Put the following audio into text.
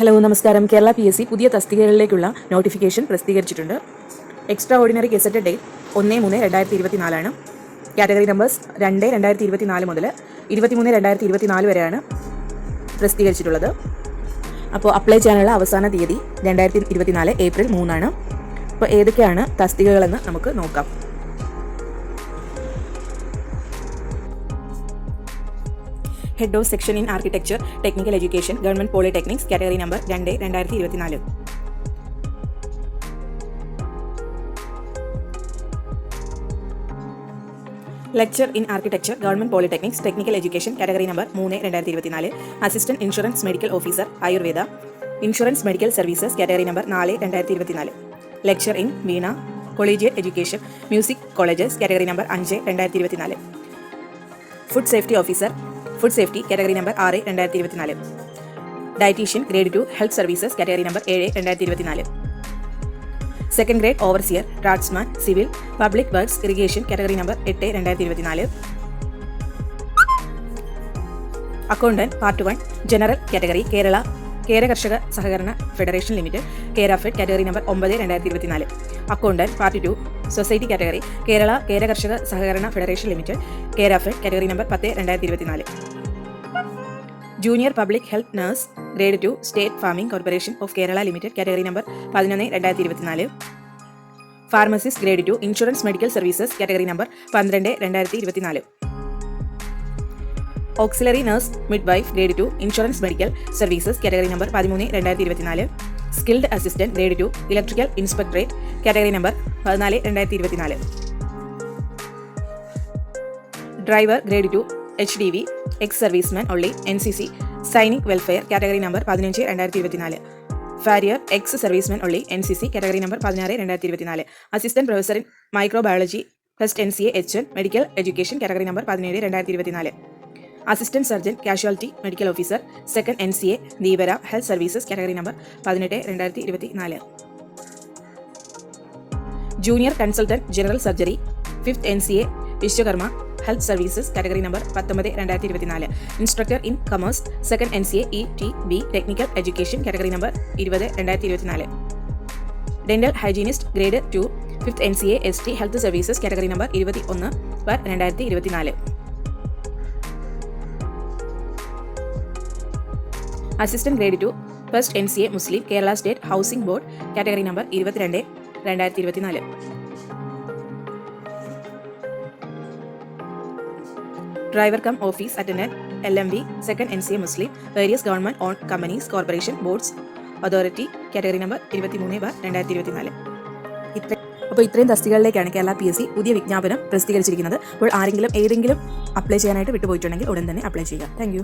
Hello നമസ്കാരം. Kerala P S C പുതിയ തസ്തികകളിലേക്കുള്ള നോട്ടിഫിക്കേഷൻ പ്രസിദ്ധീകരിച്ചിട്ടുണ്ട്. എക്സ്ട്രാ ഓർഡിനറി ഗസറ്റ് ഡേറ്റ് ഒന്ന് മൂന്ന് രണ്ടായിരത്തി ഇരുപത്തി നാലാണ് കാറ്റഗറി നമ്പേഴ്സ് രണ്ട് രണ്ടായിരത്തി ഇരുപത്തി നാല് മുതൽ ഇരുപത്തിമൂന്ന് രണ്ടായിരത്തി ഇരുപത്തി നാല് വരെയാണ് പ്രസിദ്ധീകരിച്ചിട്ടുള്ളത്. അപ്പോൾ അപ്ലൈ ചെയ്യാനുള്ള അവസാന തീയതി രണ്ടായിരത്തി ഇരുപത്തി നാല് ഏപ്രിൽ മൂന്നാണ്. അപ്പോൾ ഏതൊക്കെയാണ് തസ്തികകളെന്ന് നമുക്ക് നോക്കാം. Head of section in architecture technical education government polytechnics category number രണ്ട് രണ്ടായിരത്തി ഇരുപത്തിനാല്. Lecturer in architecture government polytechnics technical education category number മൂന്ന് രണ്ടായിരത്തി ഇരുപത്തിനാല്. Assistant insurance medical officer Ayurveda insurance medical services category number നാല് രണ്ടായിരത്തി ഇരുപത്തിനാല്. Lecturer in veena collegiate education music colleges category number അഞ്ച് രണ്ടായിരത്തി ഇരുപത്തിനാല്. Food safety officer food safety category number ആറ് രണ്ടായിരത്തി ഇരുപത്തിനാല് dietitian grade two health services category number ഏഴ് രണ്ടായിരത്തി ഇരുപത്തിനാല് second grade overseer tradesman civil public works irrigation category number എട്ട് രണ്ടായിരത്തി ഇരുപത്തിനാല് accountant part one general category Kerala Kera Karshaka Sahakarana federation limited Kerafed category number ഒമ്പത് രണ്ടായിരത്തി ഇരുപത്തിനാല് accountant part two society category Kerala Kera Karshaka Sahakarana federation limited Kerafed category number പത്ത് രണ്ടായിരത്തി ഇരുപത്തിനാല് junior public health nurse grade two state farming corporation of Kerala limited category number പതിനൊന്ന് രണ്ടായിരത്തി ഇരുപത്തിനാല് pharmacist grade two insurance medical services category number പന്ത്രണ്ട് രണ്ടായിരത്തി ഇരുപത്തിനാല് auxiliary nurse midwife grade two insurance medical services category number പതിമൂന്ന് രണ്ടായിരത്തി ഇരുപത്തിനാല് skilled assistant grade two electrical inspectorate category number പതിനാല് രണ്ടായിരത്തി ഇരുപത്തിനാല് driver grade two H D V ex serviceman only N C C Sainik welfare category number പതിനഞ്ച് രണ്ടായിരത്തി ഇരുപത്തിനാല് farrier ex serviceman only N C C category number പതിനാറ് രണ്ടായിരത്തി ഇരുപത്തിനാല് assistant professor in microbiology first N C A H N medical education category number പതിനേഴ് രണ്ടായിരത്തി ഇരുപത്തിനാല് assistant surgeon casualty medical officer second N C A Dheevara health services category number പതിനെട്ട് രണ്ടായിരത്തി ഇരുപത്തി നാല് junior consultant general surgery fifth N C A Vishwakarma health services category number പത്തൊമ്പത് രണ്ടായിരത്തി ഇരുപത്തിനാല് instructor in commerce second N C A E T B technical education category number ഇരുപത് രണ്ടായിരത്തി ഇരുപത്തിനാല് dental hygienist grade two fifth N C A S T health services category number ഇരുപത്തി ഒന്ന് പർ രണ്ടായിരത്തി ഇരുപത്തിനാല് assistant grade two first N C A Muslim Kerala state housing board category number ഇരുപത്തിരണ്ട് രണ്ടായിരത്തി ഇരുപത്തിനാല് driver cum office attendant L M B second N C A Muslim various government own companies corporation boards authority category number ഇരുപത്തിമൂന്ന് ബാർ രണ്ടായിരത്തി ഇരുപത്തിനാല് ഇത്ര അപ്പോൾ ഇത്രയും തസ്തികകളിലേക്കാണ് കേരള പി എസ് സി പുതിയ വിജ്ഞാപനം പ്രസിദ്ധീകരിച്ചിരിക്കുന്നത്. അപ്പോൾ ആരെങ്കിലും ഏതെങ്കിലും അപ്ലൈ ചെയ്യാനായിട്ട് വിട്ടുപോയിട്ടുണ്ടെങ്കിൽ ഉടൻ തന്നെ അപ്ലൈ ചെയ്യുക. താങ്ക്